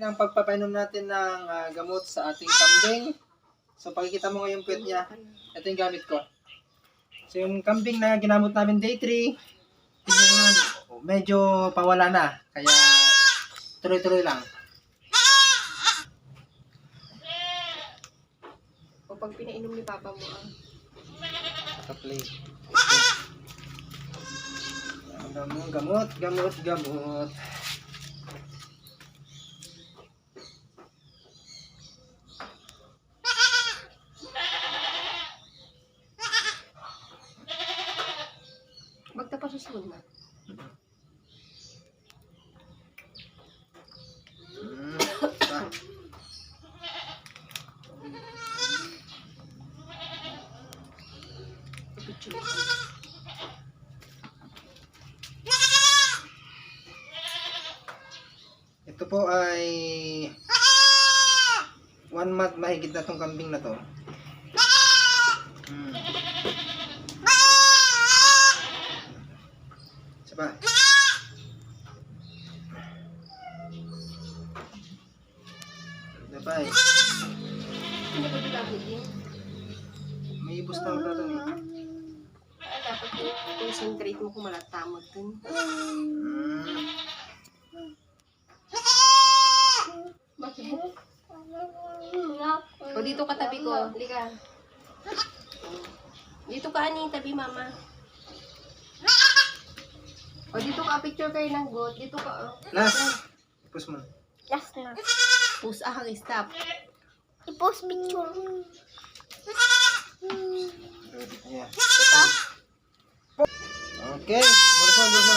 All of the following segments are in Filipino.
ang pagpapainom natin ng ah, gamot sa ating kambing. So, pakikita mo ngayon puwet niya. Ito yung gamit ko. So, yung kambing na ginamot namin day 3, tingnan nga, medyo pawala na. Kaya, tuloy-tuloy lang. O pag pinainom ni Papa mo, ah. Naka-play. Gamot, gamot, gamot, gamot. Hmm, pa. Picture. Ito po ay one month mahigit na tong kambing na to. Pa. Isa pa eh. Gagawin? May ibos na ito to eh. Ah, dapat concentrate mo kung malatamod dun. Bakit? O dito ka tabi ko. Halika. Dito ka ani tabi mama. Dito ka picture kayo ng goat. Dito ka. Oh. Last. Ipos mo. Last na. Push ah, stop. I-post picture. Yeah. Ito. Okay. Bulas mo.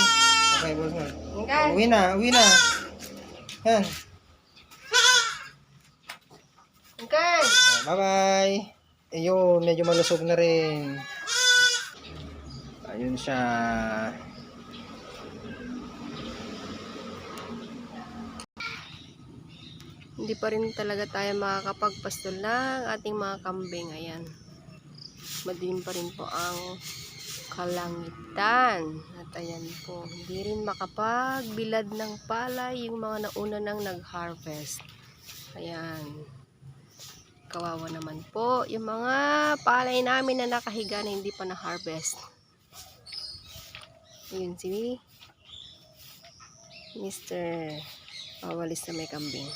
Okay, bulas mo. Okay. Uwi na, uwi na. Yan. Okay. Oh, Bye-bye. Ayun, medyo malusog na rin. Ayun siya. Hindi pa rin talaga tayo makakapagpastol ng ating mga kambing. Ayan. Madilim pa rin po ang kalangitan. At ayan po, hindi rin makapagbilad ng palay yung mga nauna nang nag-harvest. Ayan. Kawawa naman po yung mga palay namin na nakahiga na hindi pa na-harvest. Ayun si Mr. Pawalis na may kambing.